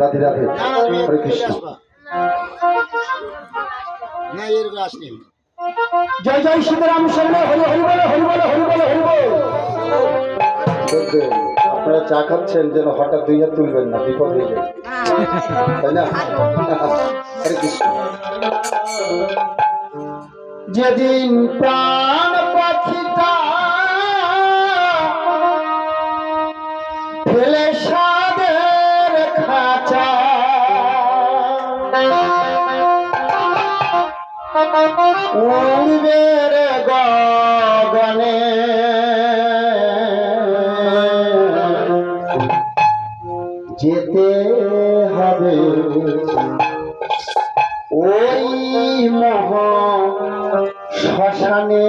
রাধে রাধে। হরে কৃষ্ণ। জয় জয় সীতারাম শর্মা হরি হরি বলে হরি বলে হরি বলে হরি বলে। আপনারা চা খাচ্ছেন যেন হঠাৎ দুই হাত তুলবেন না বিপদ হয়ে যাবে তাই না? হরে কৃষ্ণ। যেদিন প্রাণ পাখিটা ফেলে সা উড়বে রে গগনে। যেতে হবে ওই মহা শ্মশানে।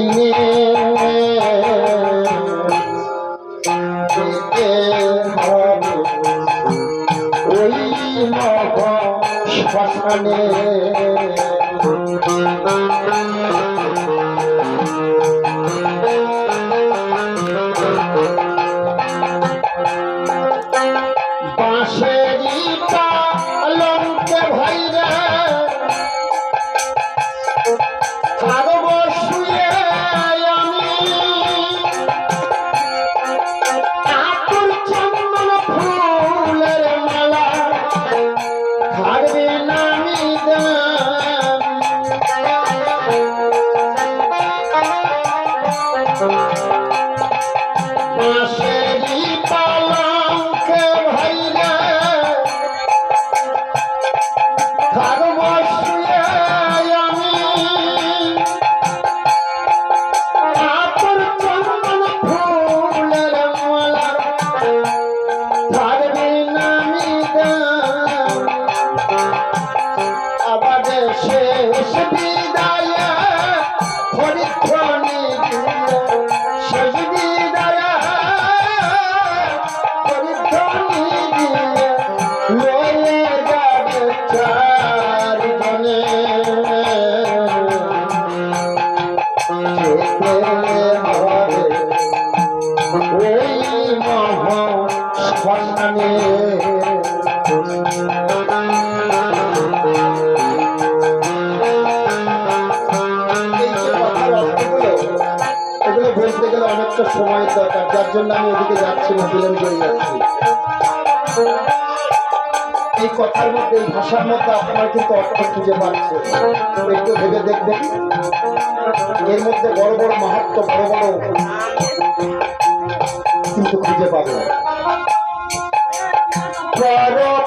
দিনে বলতে গেলে অনেকটা সময় দরকার, যার জন্য আমি ওদিকে যাচ্ছি না বিলন করে যাচ্ছি। এই কথার মধ্যে, এই ভাষার মধ্যে আপনার কিন্তু অর্থ খুঁজে পাচ্ছে একটু ভেবে দেখবেন। এর মধ্যে বড় বড় মাহাত্ম, বড় বড় কিন্তু খুঁজে পাবে পর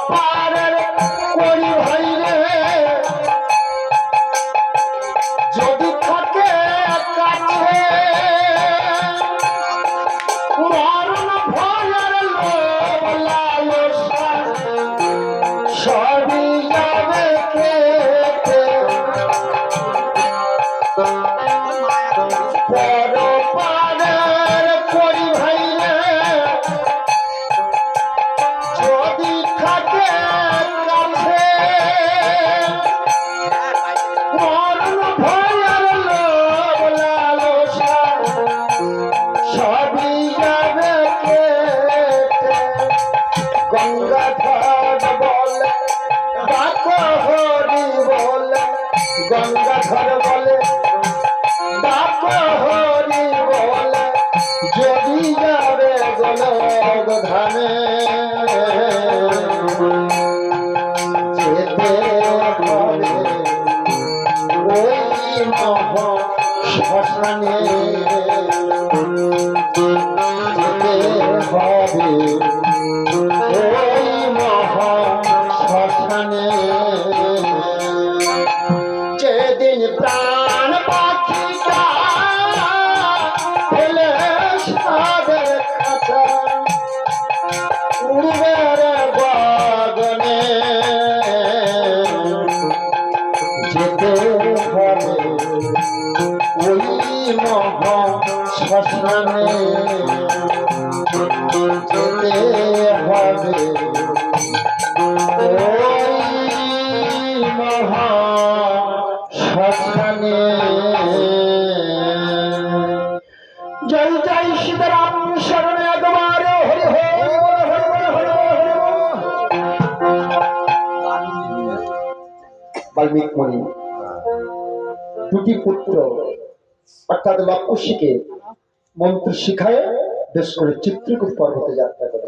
শ্মশানে যেতে হবে। দুটি পুত্র অর্থাৎ লক্ষ্যশীকে মন্ত্র শিখায় বেশ করে চিত্রকূট পর্বতে যাত্রা করে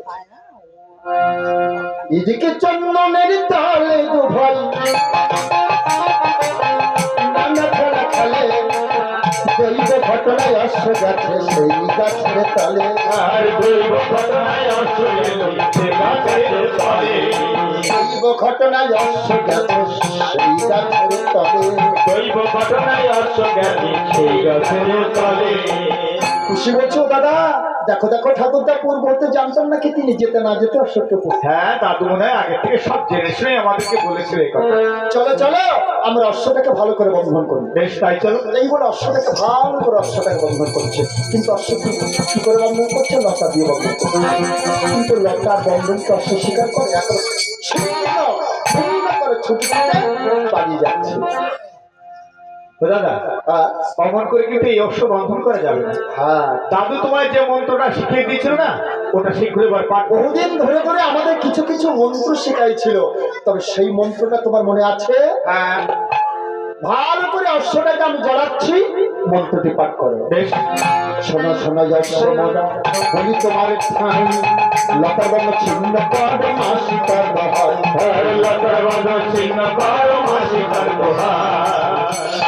এদিকে চন্দনের তালে দু ভাই ঘটনায় অশ্ব গেছে, সেই গাছের তালে আর দৈব ঘটনায় তলে। দৈব ঘটনায় অশ্ব গাছে, সেই গাছের তলে। দৈব ঘটনায় অশ্ব গাছে, সেই গাছের তলে। খুশি বলছো দাদা? দেখো দেখো ঠাকুরদা পূর্ব হতে জানতাম নাকি তিনি যেতে না যেতে অসত্য হ্যাঁ দাদু মনে হয় আগে থেকে সব জেনে শুনে আমাদেরকে বলেছিল চলো চলো আমরা অশ্বটাকে ভালো করে বন্ধন করি। বেশ তাই চলো। এই বলে অশ্বটাকে ভালো করে অশ্বটাকে বন্ধন করছে। কিন্তু অশ্ব কি করে বন্ধন করছে? লতা দিয়ে বন্ধন করছে। কিন্তু লতার বন্ধনকে অশ্ব স্বীকার করে এখন করে ছুটি পালিয়ে যাচ্ছে। দাদা আহ, অমন করে কিন্তু এই অশ্ব বন্ধন করা যাবে হ্যাঁ। দাদু তোমার যে মন্ত্রটা শিখিয়ে দিয়েছিল না ওটা শীঘ্রই এবার পাঠ বহুদিন ধরে ধরে আমাদের কিছু কিছু মন্ত্র শেখাইছিল তবে সেই মন্ত্রটা তোমার মনে আছে? হ্যাঁ। ভালো করে অশ্বটাকে আমি জ্বালাচ্ছি মন্ত্রটি পাঠ করো। বেশ। শোনো শোনো বলি তোমার লতা ছিন্ন মাসি হয় ছিন্ন।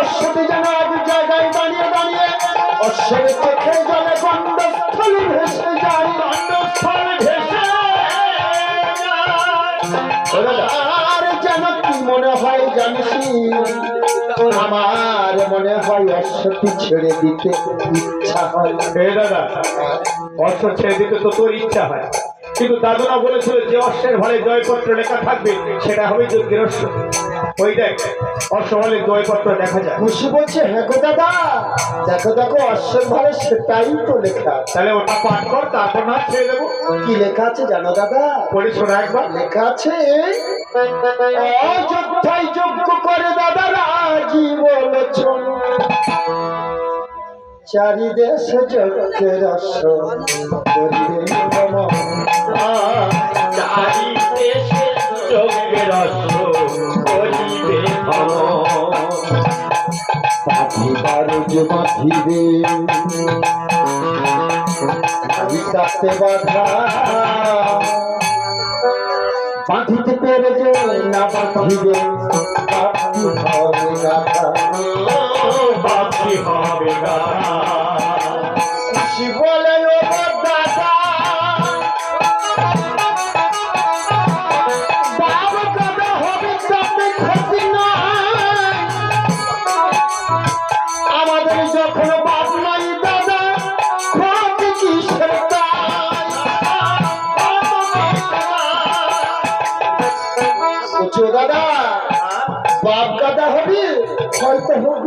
অশ্বটি যেন এক জায়গায় দাঁড়িয়ে দাঁড়িয়ে অশ্বরের চোখের জলে গণ্ড ভেসে যায়। স্থল ভেসে আর যেন কি মনে হয় জানিস? আমার মনে হয় অশ্বটি ছেড়ে দিতে ইচ্ছা হয়। দাদা অশ্ব ছেড়ে দিতে তো তোর ইচ্ছা হয়। কিন্তু দাদুরা বলেছিল যে অশ্বের ভালে জয়পত্র লেখা থাকবে, সেটা হবে যজ্ঞের অশ্ব ওই দেখ যায়। খুশি বলছে হ্যাঁ গো দাদা দেখো দেখো সেটাই তো লেখা তাহলে ওটা পাঠ কর তারপর না ছেড়ে দেবো। কি লেখা আছে জানো দাদা? পড়ে শোনা একবার। লেখা আছে অযোধ্যায় যোগ্য করে দাদা রাজি চারিদেশ চারি দেশে বাঁধিবে বাঁধিতে বাধা বাঁধিতে পেরে যে না বাঁধিবে বাঁধি হবে গাথা বাকি হবে গাথা। শিব বলে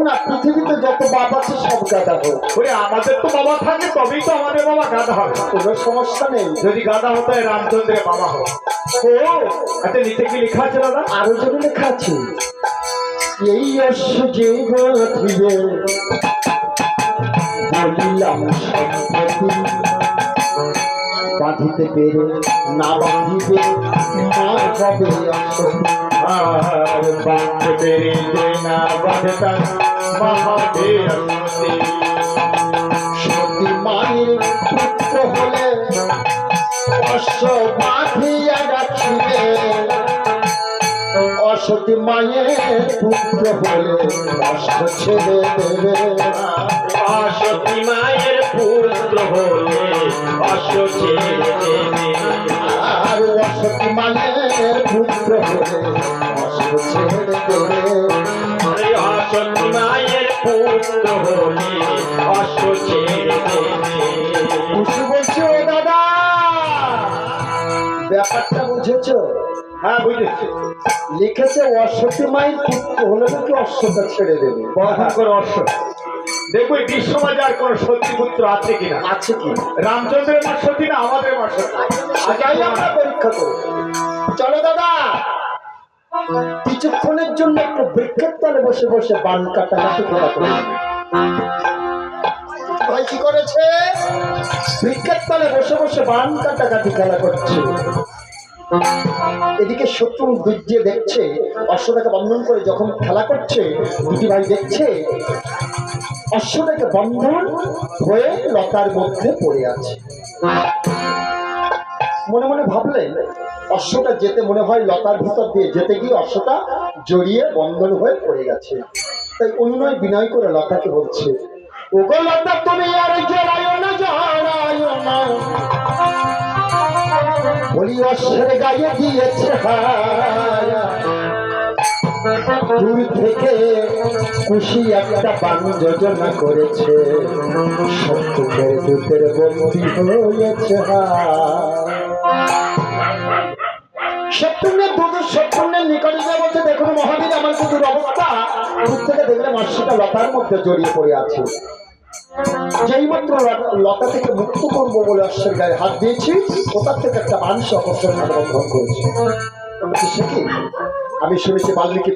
না পৃথিবীতে যত বাপ আছে সব গাদা হোক ওরে আমাদের তো বাবা থাকে তবেই তো আমাদের বাবা গাদা হবে কোনো সমস্যা নেই। যদি গাদা হতো রামচন্দ্রের বাবা হোক ও আচ্ছা নিচে কি লেখা আছে দাদা? আরও জনে লেখা আছে এই অশ্ব যে বাঁধিবে বলিলাম বাঁধিতে পেরে না বাঁধিবে হবে অশ্বতী আর বাঁধতে পেরে না বাঁধতাম মহাদেব সতী মায়ের পুত্র হলে অশ্ব বাঁধিয়া রাখিবে অসতী মায়ের পুত্র হলে অশ্ব ছেড়ে দেবে অসতী মায়ের পুত্র হলে অশ্ব ছেড়ে দেবে আর অসতী মায়ের পুত্র হলে লিখেছে অসতী মায়ের পুত্র হলে নাকি অশ্বটা ছেড়ে দেবে। বহন করে অশ্ব দেখব বিশ্বমাজে আর কোন সত্যি পুত্র আছে কিনা? আছে কি? রামচন্দ্রের মা সতী না আমাদের মা সতী? আগাই আমরা পরীক্ষা করব। চলো দাদা কিছুক্ষণের জন্য একটু বৃক্ষের তলে বসে বসে বান কাটাকাটি করা করি ভাই কি করেছে? বৃক্ষের তলে বসে বসে বান কাটাকাটি খেলা করছে। এদিকে শত্রু দুর্যে দেখছে অশ্বটাকে বন্ধন করে যখন খেলা করছে দুটি ভাই দেখছে অশ্বটাকে বন্ধন হয়ে লতার মধ্যে পড়ে আছে। মনে মনে ভাবলেন অশ্বটা যেতে মনে হয় লতার ভিতর দিয়ে যেতে গিয়ে অশ্বটা জড়িয়ে বন্ধন হয়ে পড়ে গেছে। তাই অনুনয় বিনয় করে লতাকে বলছে, ওগো লতা, তুমি আর জড়ায় না জড়ায় না। বলি অশ্বের গায়ে দিয়েছে দূর থেকে খুশি একটা বান যোজনা করেছে। সত্যের দূতের বন্দী হয়েছে সত্যের দুধ সত্যের দেখুন মহাবীর, আমার কুকুর অবস্থা দূর থেকে লতার মধ্যে জড়িয়ে পড়ে আছে। যেই মাত্র লতা- থেকে মুক্ত করব বলে অশ্বের গায়ে হাত দিয়েছি ওটার থেকে একটা মানুষ অপসরণ বন্ধন করেছে? আমি শুনেছি বাল্মীকি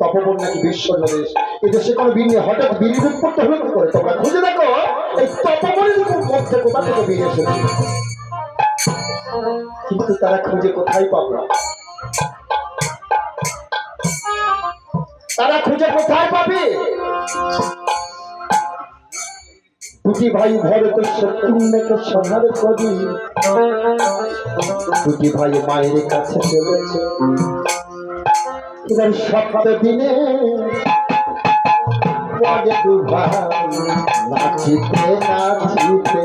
তপবন নাকি বিশ্ব নদেশ এই দেশে কোনো বীর নেই হঠাৎ বীরের উৎপত্তি হলো কি করে? তোমরা খুঁজে দেখো, এই তপবনের মধ্যে কোথা থেকে বীর এসেছে? কিন্তু তারা খুঁজে কোথায় পাবে? তারা খুঁজে কোথায় পাবে? দুটি ভাই ঘরে তো শত্রুকে সহার করি। দুটি ভাই মায়ের কাছে চলেছে। এবার সকালে দিনে পরে দু ভাই, নাচিতে নাচিতে।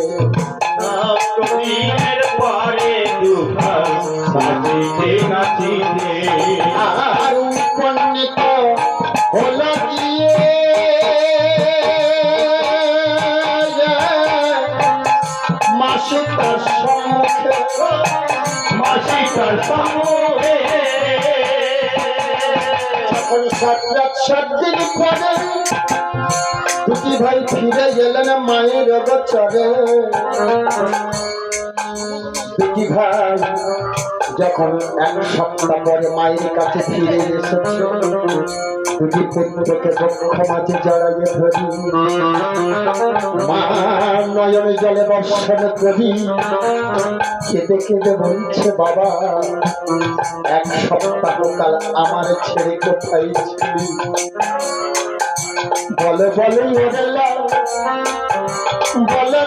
সাত পরে দুটি ভাই ফিরে গেলেন মায়ের বছরে দুটি ভাই যখন এক সপ্তাহ পরে মায়ের কাছে ফিরে এসেছে দুটি পুত্রকে বক্ষ মাঝে জড়াইয়ে ধরি মা নয়নে জলে বর্ষণ করি কেঁদে কেঁদে বলছে বাবা এক সপ্তাহ কাল আমার ছেড়ে কোথায় ছিলি বলে বলে লাল, বলে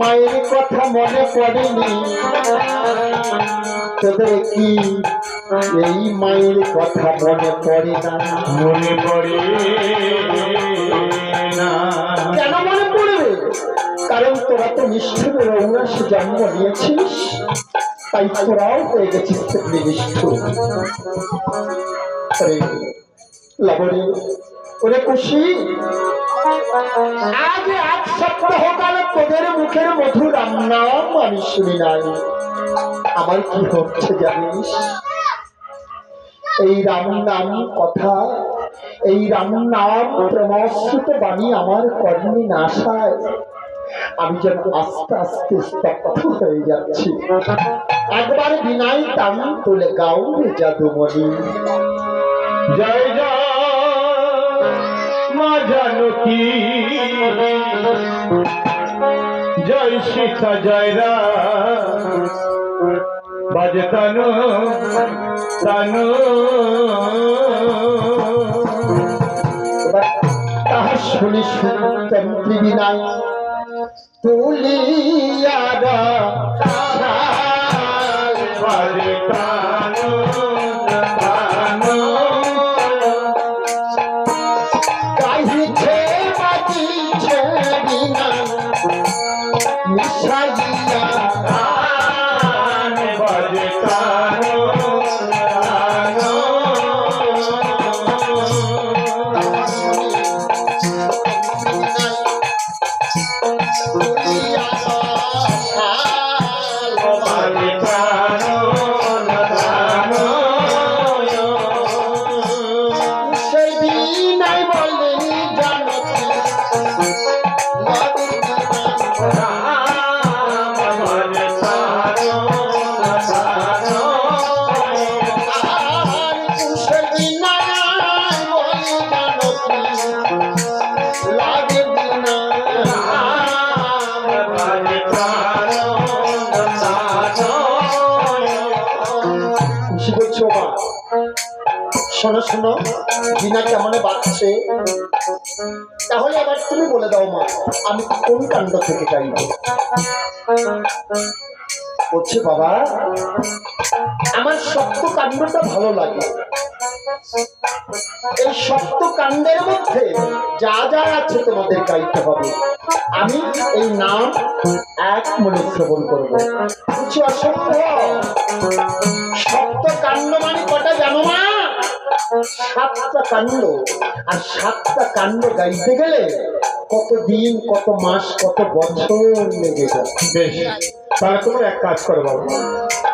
মায়ের কথা মনে পড়েনি। তোদের কি এই মায়ের কথা মনে পড়ে না? মনে পড়ে না। কেন মনে পড়বে? কারণ তোরা তো নিষ্ঠুরের ঔরাস জন্ম নিয়েছিস তাই তোরাও হয়ে গেছিস নিষ্ঠুর। লাবণী ওরে খুশি? আজ এক সপ্তাহ কাল তোদের মুখের মধুর রান্নাম আমি শুনি নাই। আমার কি হচ্ছে জানিস? এই রাম নাম কথা, এই রাম নাম প্রেমাশ্রিত বাণী আমার কর্মে নাশায় আমি যেন আস্তে আস্তে স্তব্ধ হয়ে যাচ্ছি। একবার বিনাই তাম তুলে গাও রে জাদুমণি। জয় জয় জানকী জয় সীতা জয় রাম। বাজে তানু তানু। তাহার শুনি শুনতেন বিনাই তুলিয়ারা বাজে বিনা কেমন বাঁচছে তাহলে আবার তুমি বলে দাও মা, আমি কোন কাণ্ড থেকে চাইব বলছে, বাবা, আমার সপ্ত কাণ্ডটা ভালো লাগে। এই সপ্ত কাণ্ডের মধ্যে যা যা আছে তোমাদের গাইতে হবে। আমি এই নাম এক মনে শ্রবণ করব। কিছু অসম্ভব। সপ্ত কাণ্ড মানে কটা জানো মা? সাতটা কাণ্ড আর সাতটা কাণ্ড গাইতে গেলে কত দিন কত মাস কত বছর লেগে যায়? বেশ। তাহলে তোমরা এক কাজ করো বাবু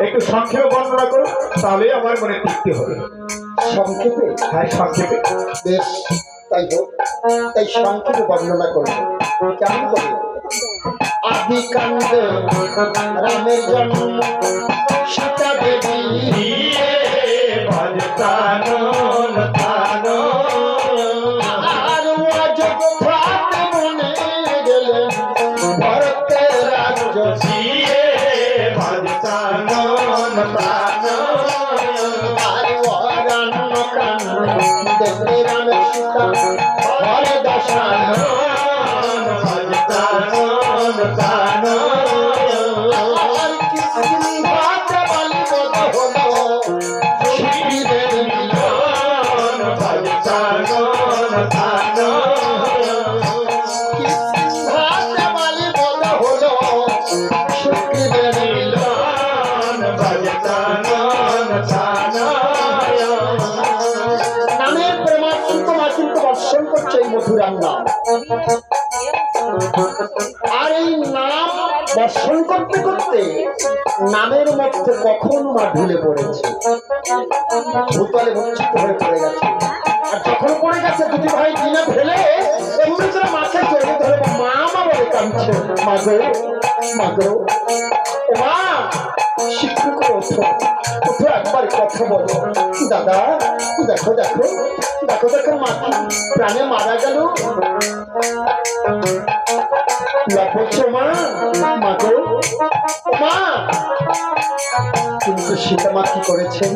একটু সংক্ষেপে বর্ণনা করো তাহলে আমার মনে তৃপ্তি হবে। সংক্ষেপে? হ্যাঁ সংক্ষেপে। বেশ তাই হোক তাই সংক্ষেপে বর্ণনা করব কেমন করে? আদি কাণ্ডে রামের জন্ম সীতা দেবী দর্শন করতে করতে নামের মধ্যে কখন মা ঢুলে পড়েছে? ভূতলে বঞ্চিত হয়ে পড়ে গেছে। আর যখন পড়ে গেছে, দুটি ভাই দিনে ফেলে এমনি করে মাকে জড়িয়ে ধরে মা মা বলে কাঁদছে মাগো ও মা শিক্ষা করে ওঠো ওঠো একবার কথা বলো। দাদা দেখো দেখো দেখো দেখো, মা কি প্রাণে মারা গেল। মা মাগো মা। কিন্তু সীতামা কি করেছেন?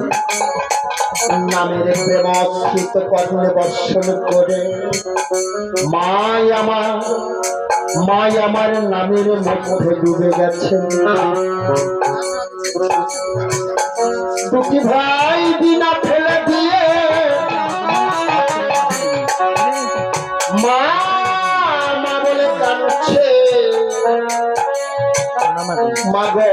নামের প্রেমস্কৃত কর্ণে বর্ষণ করে মাই আমার মাই আমার নামের মধ্যে ডুবে গেছে দুটি ভাই বিনা মাগো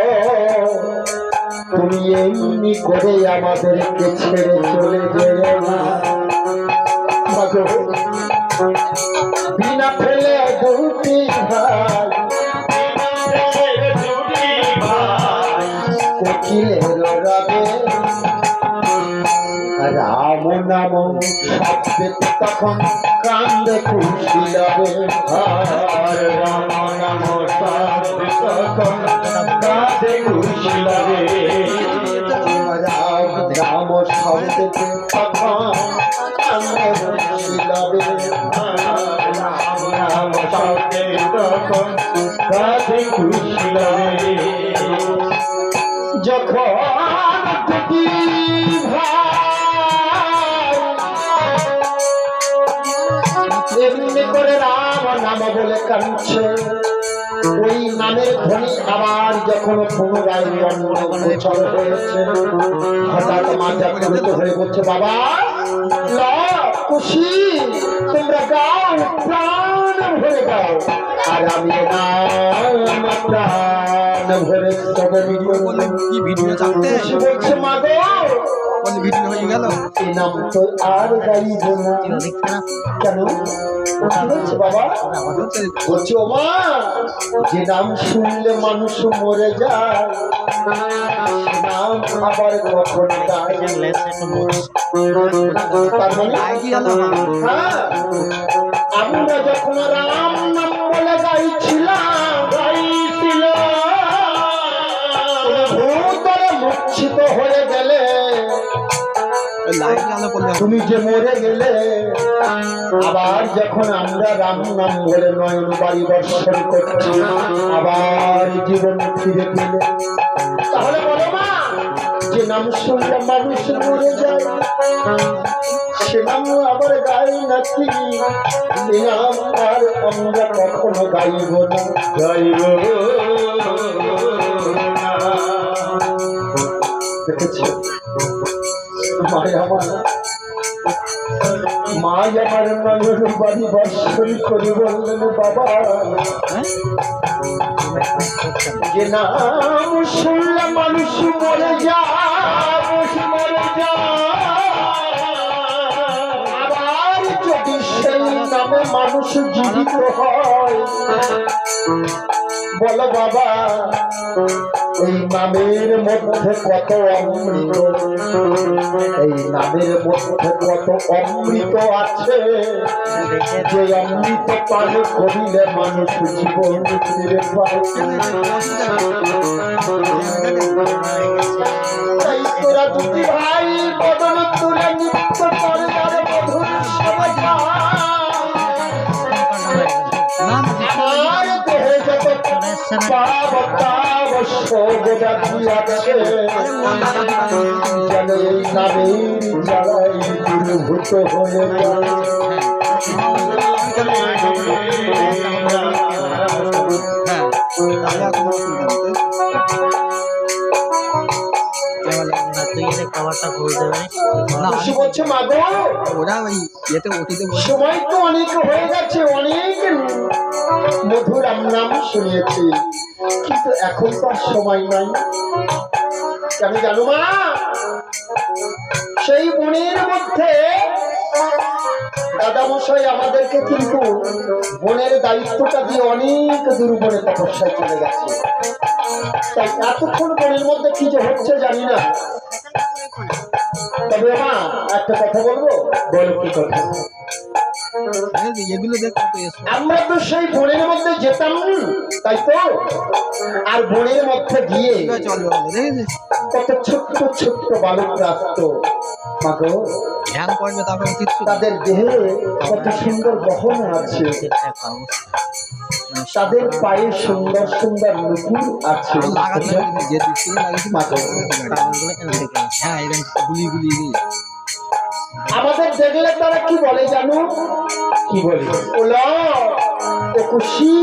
তুমি এমনি করে আমাদেরকে ছেড়ে চলে গেলে না। মাগো বিনা ফেলে দুটি ভাই। কোকিলের রবে রাম নাম শব্দে তখন কান্দে খুশি রাম নাম তখন কাঁদে খুশি লাগে রাম শব্দে খুশি লবে রাম নাম শব্দে লাগে যখন করে রাম নাম বলে কাঁদছে ওই নামের ধ্বনি আবার যখন পুনরায় গোচর হয়েছে হঠাৎ মা জাগ্রত হয়ে বলছে বাবা খুশি তোমরা গাও প্রাণ ভরে গাও আর আমি নাম প্রাণ ভরে কি ভিডিও খুশি বলছে মা গো কোন ভিডিও হয়ে গেল? নাম তো আর গাইব না কেন কি বাবা বলছি ও মা? যে নাম শুনলে মানুষ মরে যায় নাম আবার কখন তার মানে আইডি আমরা যখন রাম নাম তুমি যে মরে গেলে, আবার যখন আমরা রাম নাম বলে নয়ন বাড়ি বর্ষণ করছি আবার জীবন ফিরে পেলে। তাহলে বলো মা, যে নাম শুনলে মানুষ মরে যায়, সে নাম আবার গাই নাকি? এ নাম আর আমরা কখনো গাইব না, গাইব দেখেছি? যে মানুষ মরে যায় মানুষ জীবিত হয়। বলো বাবা, এই নামের মধ্যে কত অমৃত? এই নামের মধ্যে কত অমৃত আছে? যে অমৃত পান করিলে মানুষ জীবন ফিরে পায়। তোরা দুটি ভাই বদল তুলে নিত্য করে জ্বালাই দূরভূত হয়ে খাবারটা করে দেবে না বলছে ওরা ওই ইয়েতে অতীতে সময় তো অনেক হয়ে গেছে অনেক মধুর নাম শুনিয়েছি কিন্তু এখন তো সময় নাই। কেন জানো মা? সেই বনের মধ্যে দাদামশাই আমাদেরকে কিন্তু বনের দায়িত্বটা দিয়ে অনেক দূর বনে তপস্যায় চলে গেছে। তাই এতক্ষণ বনের মধ্যে কি যে হচ্ছে জানি না। তবে মা একটা কথা বলব? বলো কি কথা? আমরা তো সেই বনের মধ্যে যেতাম না তাই তো? আর বনের মধ্যে গিয়ে কত ছোট্ট ছোট্ট বালক আসতো মাগো। ধ্যান করবে তারপরে কিচ্ছু তাদের দেহে কত সুন্দর গহনা আছে। তাদের পায়ে সুন্দর সুন্দর নুপুর আছে। হ্যাঁ এরকম গুলি গুলি দিয়ে। আমাদের দেখলে তারা কি বলে জানো? কি বলি? ওলা ও খুশি।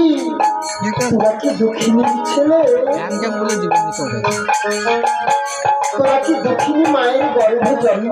তোরা কি দক্ষিণী ছেলে? তোরা কি দক্ষিণী মায়ের গর্ভে জন্ম